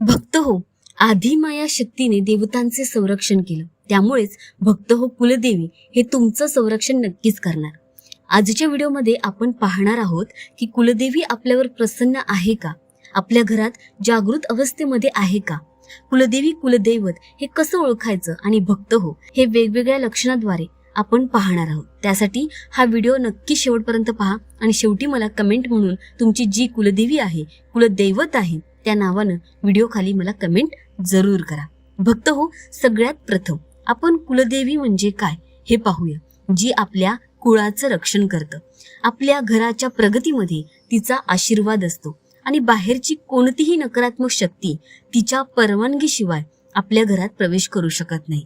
भक्त हो. आधिमाया शक्तीने देवतांचे संरक्षण केलं. त्यामुळेच भक्त हो कुलदेवी हे तुमचं संरक्षण नक्कीच करणार. आजच्या व्हिडिओमध्ये आपण पाहणार आहोत की कुलदेवी आपल्यावर प्रसन्न आहे का? आपल्या घरात जागृत अवस्थेमध्ये आहे का? कुलदेवी कुलदैवत हे कसं ओळखायचं आणि भक्त हो हे वेगवेगळ्या लक्षणाद्वारे आपण पाहणार आहोत. त्यासाठी हा व्हिडिओ नक्की शेवटपर्यंत पहा आणि शेवटी मला कमेंट म्हणून तुमची जी कुलदेवी आहे कुलदैवत आहे त्या नावानं व्हिडिओ खाली मला कमेंट जरूर करा. भक्त हो सगळ्यात प्रथम आपण कुलदेवी म्हणजे काय हे पाहूया. जी आपल्या कुळाचं रक्षण करतं. आपल्या घराच्या प्रगतीमध्ये तिचा आशीर्वाद असतो. आणि बाहेरची कोणतीही नकारात्मक शक्ती तिच्या परवानगीशिवाय आपल्या घरात प्रवेश करू शकत नाही.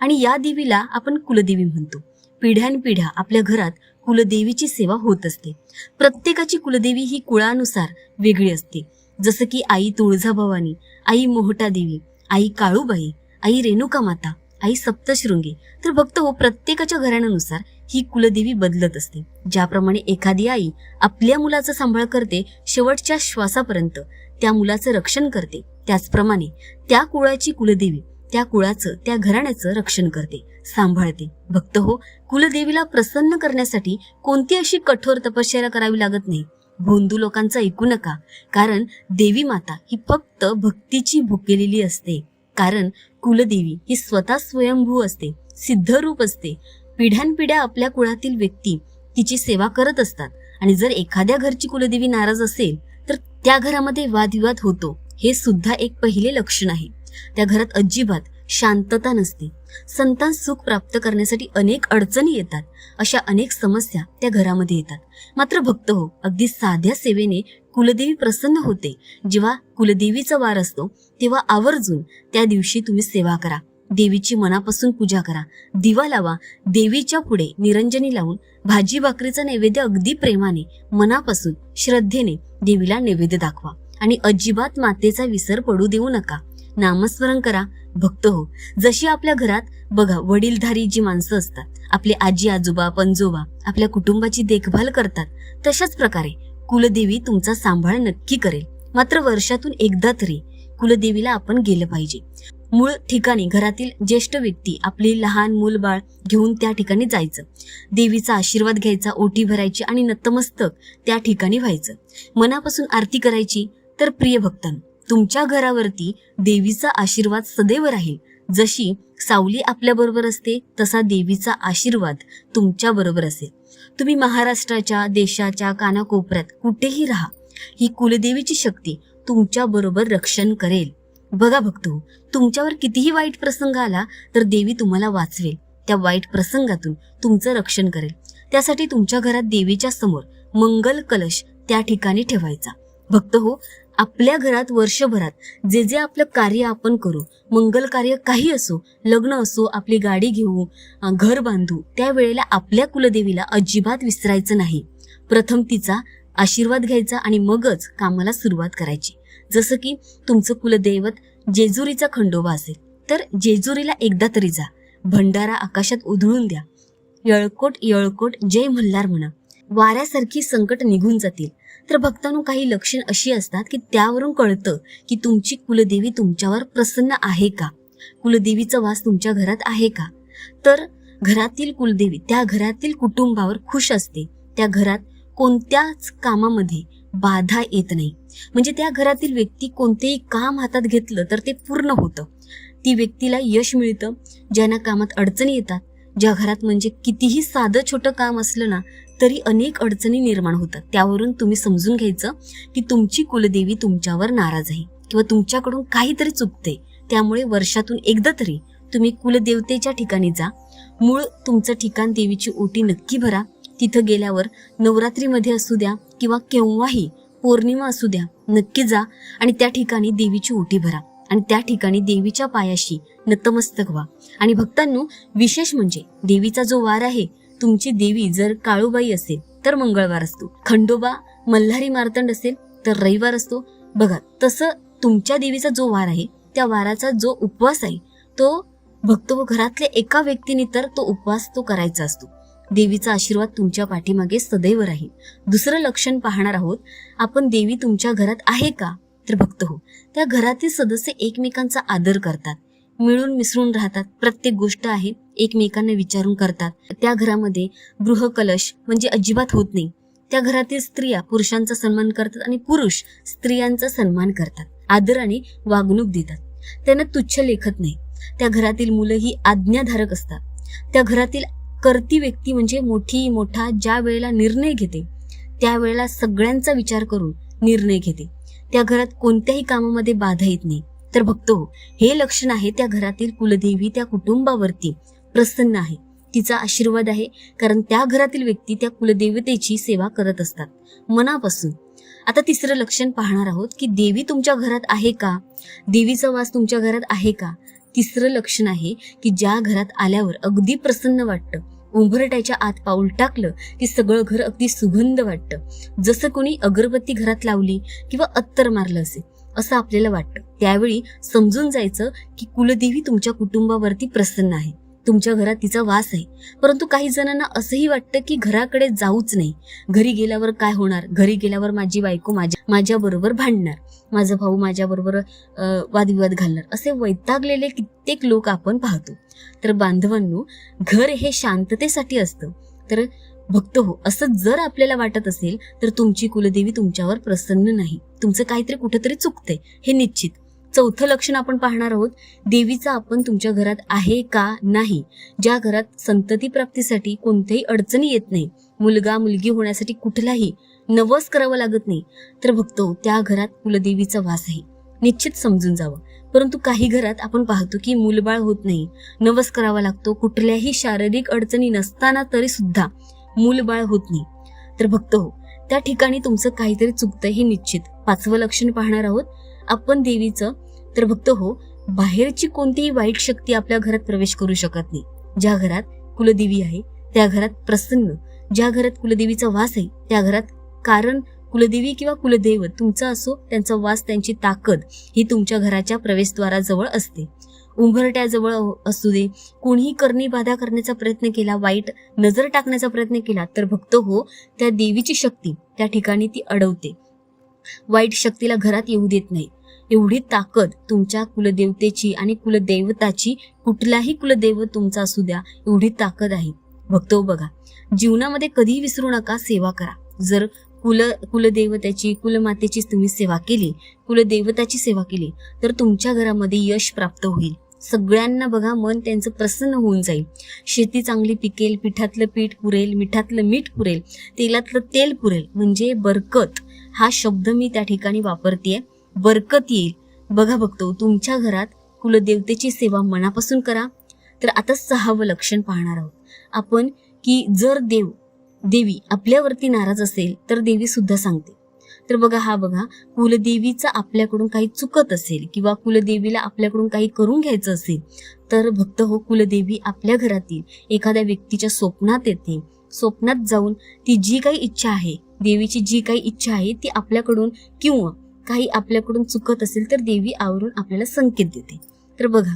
आणि या देवीला आपण कुलदेवी म्हणतो. पिढ्यानपिढ्या आपल्या घरात कुलदेवीची सेवा होत असते. प्रत्येकाची कुलदेवी ही कुळानुसार वेगळी असते. जसं की आई तुळजाभवानी आई मोहटा देवी आई काळूबाई आई रेणुका माता आई सप्तशृंगी. तर भक्त हो प्रत्येकाच्या घराण्यानुसार ही कुलदेवी बदलत असते. ज्याप्रमाणे एखादी आई आपल्या मुलाचा सांभाळ करते शेवटच्या श्वासापर्यंत त्या मुलाचं रक्षण करते. त्याचप्रमाणे त्या कुळाची कुलदेवी त्या कुळाचं त्या घराण्याचं रक्षण करते सांभाळते. भक्त हो कुलदेवीला प्रसन्न करण्यासाठी कोणती अशी कठोर तपश्चर्या करावी लागत नाही? भोंदू लोकांचं ऐकू नका कारण देवी माता ही फक्त भक्तीची भुकेलेली असते. कारण कुलदेवी ही स्वतः स्वयंभू असते सिद्धरूप असते. पिढ्यानपिढ्या आपल्या कुळातील व्यक्ती तिची सेवा करत असतात. आणि जर एखाद्या घरची कुलदेवी नाराज असेल तर त्या घरामध्ये वादविवाद होतो. हे सुद्धा एक पहिले लक्षण आहे. त्या घरात अजिबात शांतता नसते. संतान सुख प्राप्त करण्यासाठी अनेक अडचणी येतात. अशा अनेक समस्या त्या घरामध्ये येतात. मात्र भक्त हो अगदी साध्या सेवेने कुलदेवी प्रसन्न होते. जेव्हा कुलदेवीचा वार असतो तेव्हा आवर्जून त्या दिवशी तुम्ही सेवा करा. देवीची मनापासून पूजा करा. दिवा लावा. देवीच्या पुढे निरंजनी लावून भाजी भाकरीचा नैवेद्य अगदी प्रेमाने मनापासून श्रद्धेने देवीला नैवेद्य दाखवा. आणि अजिबात मातेचा विसर पडू देऊ नका. नामस्मरण करा भक्त हो. जशी आपल्या घरात बघा वडीलधारी जी माणसं असतात आपले आजी आजोबा पंजोबा आपल्या कुटुंबाची देखभाल करतात तशाच प्रकारे कुलदेवी तुमचा सांभाळ नक्की करेल. मात्र वर्षातून एकदा तरी कुलदेवीला आपण गेलं पाहिजे. मूळ ठिकाणी घरातील ज्येष्ठ व्यक्ती आपली लहान मूल बाळ घेऊन त्या ठिकाणी जायचं. देवीचा आशीर्वाद घ्यायचा ओटी भरायची आणि नतमस्तक त्या ठिकाणी व्हायचं. मनापासून आरती करायची तर प्रिय भक्तांना तुमच्या घरावरती देवीचा आशीर्वाद सदैव राहील. जशी सावली आपल्या बरोबर असते तसा देवीचा आशीर्वाद तुमच्या बरोबर असेल. तुम्ही महाराष्ट्राच्या देशाच्या कानाकोपऱ्यात कुठेही राहा. ही कुलदेवीची शक्ती तुमच्या बरोबर रक्षण करेल. बघा भक्तो तुमच्यावर कितीही वाईट प्रसंग आला तर देवी तुम्हाला वाचवेल. त्या वाईट प्रसंगातून तुमचं रक्षण करेल. त्यासाठी तुमच्या घरात देवीच्या समोर मंगल कलश त्या ठिकाणी ठेवायचा. भक्त हो आपल्या घरात वर्षभरात जे जे आपलं कार्य आपण करू मंगल कार्य काही असो लग्न असो आपली गाडी घेऊ घर बांधू त्यावेळेला आपल्या कुलदेवीला अजिबात विसरायचं नाही. प्रथम तिचा आशीर्वाद घ्यायचा आणि मगच कामाला सुरुवात करायची. जसं की तुमचं कुलदैवत जेजुरीचा खंडोबा असेल तर जेजुरीला एकदा तरी जा. भंडारा आकाशात उधळून द्या. यळकोट यळकोट जय मल्हार म्हणा. वाऱ्यासारखी संकट निघून जातील. तर भक्तांनो काही लक्षण अशी असतात की त्यावरून कळतं की तुमची कुलदेवी तुमच्यावर प्रसन्न आहे का? कुलदेवीचा वास तुमच्या घरात आहे का? तर घरातील कुलदेवी त्या घरातील कुटुंबावर खुश असते. त्या घरात कोणत्याच कामामध्ये बाधा येत नाही. म्हणजे त्या घरातील व्यक्ती कोणतेही काम हातात घेतलं तर ते पूर्ण होतं. ती व्यक्तीला यश मिळतं ज्यांना कामात अडचणी येतात. ज्या घरात म्हणजे कितीही साधं छोटं काम असलं ना तरी अनेक अडचणी निर्माण होतात. त्यावरून तुम्ही समजून घ्यायचं की तुमची कुलदेवी तुमच्यावर नाराज आहे किंवा तुमच्याकडून काहीतरी चुकते त्यामुळे वर्षातून एकदा तरी तुम्ही कुलदेवतेच्या ठिकाणी जा. मूळ तुमचं ठिकाण देवीची ओटी नक्की भरा. तिथं गेल्यावर नवरात्रीमध्ये असू द्या किंवा केव्हाही पौर्णिमा असू द्या नक्की जा आणि त्या ठिकाणी देवीची ओटी भरा. आणि त्या ठिकाणी देवीच्या पायाशी नतमस्तक व्हा. आणि भक्तांनो विशेष म्हणजे देवीचा जो वार आहे तुमची देवी जर काळूबाई असेल तर मंगळवार असतो. खंडोबा मल्हारी मार्तंड असेल तर रविवार असतो. बघा तसं तुमच्या देवीचा जो वार आहे त्या वाराचा जो उपवास आहे तो भक्त व घरातल्या एका व्यक्तीने तर तो उपवास तो करायचा असतो. देवीचा आशीर्वाद तुमच्या पाठीमागे सदैव राहील. दुसरं लक्षण पाहणार आहोत आपण देवी तुमच्या घरात आहे का? तर भक्त हो त्या घरातील सदस्य एकमेकांचा आदर करतात. मिळून मिसळून राहतात. प्रत्येक गोष्ट आहे एकमेकांना विचारून करतात. त्या घरामध्ये गृहकलश म्हणजे अजिबात होत नाही. त्या घरातील स्त्रिया पुरुषांचा सन्मान करतात आणि पुरुष स्त्रियांचा सन्मान करतात. आदराने वागणूक देतात. त्यांना तुच्छ लेखत नाही. त्या घरातील मुलं ही आज्ञाधारक असतात. त्या घरातील करती व्यक्ती म्हणजे मोठी मोठा ज्या वेळेला निर्णय घेते त्यावेळेला सगळ्यांचा विचार करून निर्णय घेते. त्या घरात कोणत्याही कामामध्ये बाधा येत नाही. तर बघतो हे लक्षण आहे त्या घरातील कुलदेवी त्या कुटुंबावरती प्रसन्न आहे. तिचा आशीर्वाद आहे कारण त्या घरातील व्यक्ती त्या कुलदेवतेची सेवा करत असतात मनापासून. आता तिसरं लक्षण पाहणार आहोत की देवी तुमच्या घरात आहे का? देवीचा वास तुमच्या घरात आहे का? तिसरं लक्षण आहे की ज्या घरात आल्यावर अगदी प्रसन्न वाटतं. उंबरट्याच्या आत पाऊल टाकलं की सगळं घर अगदी सुगंध वाटतं. जसं कोणी अगरबत्ती घरात लावली किंवा अत्तर मारलं असेल असं आपल्याला वाटतं. त्यावेळी समजून जायचं की कुलदेवी तुमच्या कुटुंबावरती प्रसन्न आहे. तुमच्या घरात तिचा वास आहे. परंतु काही जणांना असंही वाटतं की घराकडे जाऊच नाही. घरी गेल्यावर काय होणार? घरी गेल्यावर माझी बायको माझ्या माझ्याबरोबर भांडणार. माझा भाऊ माझ्याबरोबर वादविवाद घालणार. असे वैतागलेले कित्येक लोक आपण पाहतो. तर बांधवांनो घर हे शांततेसाठी असतं. तर भक्त हो असं जर आपल्याला वाटत असेल तर तुमची कुलदेवी तुमच्यावर प्रसन्न नाही. तुमचं काहीतरी कुठेतरी चुकतंय हे निश्चित. चौथं लक्षण आपण पाहणार आहोत देवीचा आपण तुमच्या घरात आहे का नाही? ज्या घरात संतती प्राप्तीसाठी कोणत्याही अडचणी येत नाही मुलगा मुलगी होण्यासाठी कुठलाही नवस करावं लागत नाही तर बघतो हो, त्या घरात कुलदेवीचा वास आहे. निश्चित समजून जावं. परंतु काही घरात आपण पाहतो की मूलबाळ होत नाही नवस करावा लागतो कुठल्याही शारीरिक अडचणी नसताना तरी सुद्धा मूलबाळ होत नाही. तर भक्त हो त्या ठिकाणी तुमचं काहीतरी चुकतं हे निश्चित. पाचवं लक्षण पाहणार आहोत. आपण देवीचं तर भक्त हो बाहेरची कोणतीही वाईट शक्ती आपल्या घरात प्रवेश करू शकत नाही. ज्या घरात कुलदेवी आहे त्या घरात प्रसन्न ज्या घरात कुलदेवीचा वास आहे त्या घरात कारण कुलदेवी किंवा कुलदैवत तुमचा असो त्यांचा वास त्यांची ताकद ही तुमच्या घराच्या प्रवेशद्वाराजवळ असते. उंबरट्याजवळ असू दे कोणीही करणी बाधा करण्याचा प्रयत्न केला वाईट नजर टाकण्याचा प्रयत्न केला तर भक्त हो त्या देवीची शक्ती त्या ठिकाणी ती अडवते. वाईट शक्तीला घरात येऊ देत नाही. एवढी ताकद तुमच्या कुलदेवतेची आणि कुलदैवताची कुठलाही कुलदैवत तुमचा असू द्या एवढी ताकद आहे. भक्त हो, बघा जीवनामध्ये कधीही विसरू नका सेवा करा. जर कुल कुलदेवताची कुलमातेची तुम्ही सेवा केली कुलदेवताची सेवा केली तर तुमच्या घरामध्ये यश प्राप्त होईल. सगळ्यांना बघा मन त्यांचं प्रसन्न होऊन जाईल. शेती चांगली पिकेल पिठातलं पीठ पुरेल मिठातलं मीठ पुरेल तेलातलं तेल पुरेल. म्हणजे बरकत हा शब्द मी त्या ठिकाणी वापरतेय. बरकत येईल. बघा बघतो तुमच्या घरात कुलदेवतेची सेवा मनापासून करा. तर आता सहावं लक्षण पाहणार आहोत. आपण की जर देव देवी आपल्यावरती नाराज असेल तर देवी सुद्धा सांगते. तर बघा हा बघा कुलदेवीचा आपल्याकडून काही चुकत असेल किंवा कुलदेवीला आपल्याकडून काही करून घ्यायचं असेल तर भक्त हो कुलदेवी आपल्या घरातील एखाद्या व्यक्तीच्या स्वप्नात येते. स्वप्नात जाऊन ती जी काही इच्छा आहे देवीची जी काही इच्छा आहे ती आपल्याकडून किंवा काही आपल्याकडून चुकत असेल तर देवी आवरून आपल्याला संकेत देते. तर बघा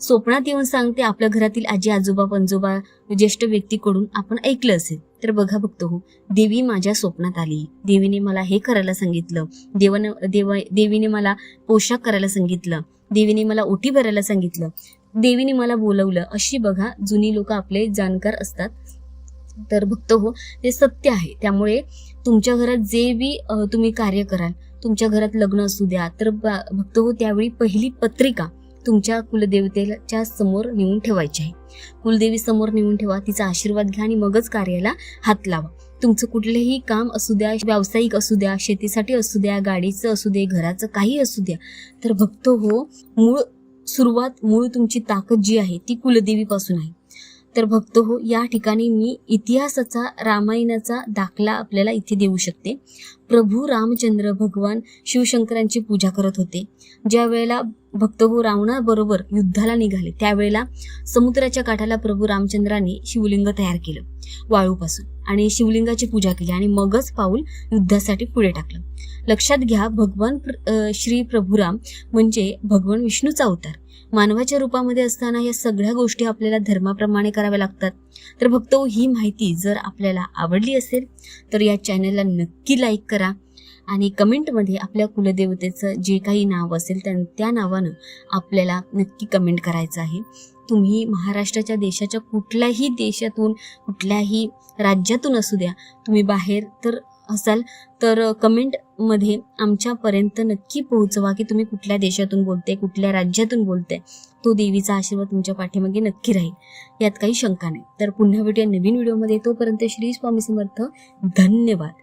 स्वप्नात येऊन सांगते आपल्या घरातील आजी आजोबा पंजोबा ज्येष्ठ व्यक्तीकडून आपण ऐकलं असेल. तर बघा बघतो हो देवी माझ्या स्वप्नात आली. देवीने मला हे करायला सांगितलं. देवन देवा देवीने मला पोशाख करायला सांगितलं. देवीने मला ओटी भरायला सांगितलं. देवीने मला बोलवलं. अशी बघा जुनी लोक आपले जाणकार असतात. तर भक्त हो ते सत्य आहे. त्यामुळे तुमच्या घरात जे बी तुम्ही कार्य कराल तुमच्या घरात लग्न असू द्या तर बा- भक्त हो त्यावेळी पहिली पत्रिका तुमच्या कुलदेवतेच्या समोर नेऊन ठेवायची आहे. कुलदेवी समोर नेऊन ठेवा तिचा आशीर्वाद घ्या आणि मगच कार्याला हात लावा. तुमचं कुठलंही काम असू द्या व्यावसायिक असू द्या शेतीसाठी असू द्या गाडीचं असू दे घराचं काही असू द्या तर भक्त हो मूळ सुरुवात मूळ तुमची ताकद जी आहे ती कुलदेवीपासून आहे. तर भक्त हो या ठिकाणी मी इतिहासाचा रामायणाचा दाखला आपल्याला इथे देऊ शकते. प्रभू रामचंद्र भगवान शिवशंकरांची पूजा करत होते. ज्या वेळेला भक्त हो रावणाबरोबर युद्धाला निघाले त्यावेळेला समुद्राच्या काठाला प्रभू रामचंद्रांनी शिवलिंग तयार केलं वाळूपासून. आणि शिवलिंगाची पूजा केली आणि मगच पाऊल युद्धासाठी पुढे टाकलं. लक्षात घ्या भगवान प्र- श्री प्रभुराम म्हणजे भगवान विष्णूचा अवतार. मानवाच्या रूपामध्ये असताना या सगळ्या गोष्टी आपल्याला धर्माप्रमाणे कराव्या लागतात. तर भक्त ही माहिती जर आपल्याला आवडली असेल तर या चॅनलला नक्की लाईक करा आणि कमेंटमध्ये आपल्या कुलदेवतेचं जे काही नाव असेल त्या त्या नावानं आपल्याला नक्की कमेंट करायचं आहे. तुम्ही महाराष्ट्राच्या देशाच्या कुठल्याही देशातून कुठल्याही राज्यातून असू द्या तुम्ही बाहेर तर असाल तर कमेंटमध्ये आमच्यापर्यंत नक्की पोहोचवा की तुम्ही कुठल्या देशातून बोलते कुठल्या राज्यातून बोलते तो देवीचा आशीर्वाद तुमच्या पाठीमागे नक्की राहील. यात काही शंका नाही. तर पुन्हा भेटूया नवीन व्हिडिओमध्ये. तोपर्यंत श्री स्वामी समर्थ. धन्यवाद.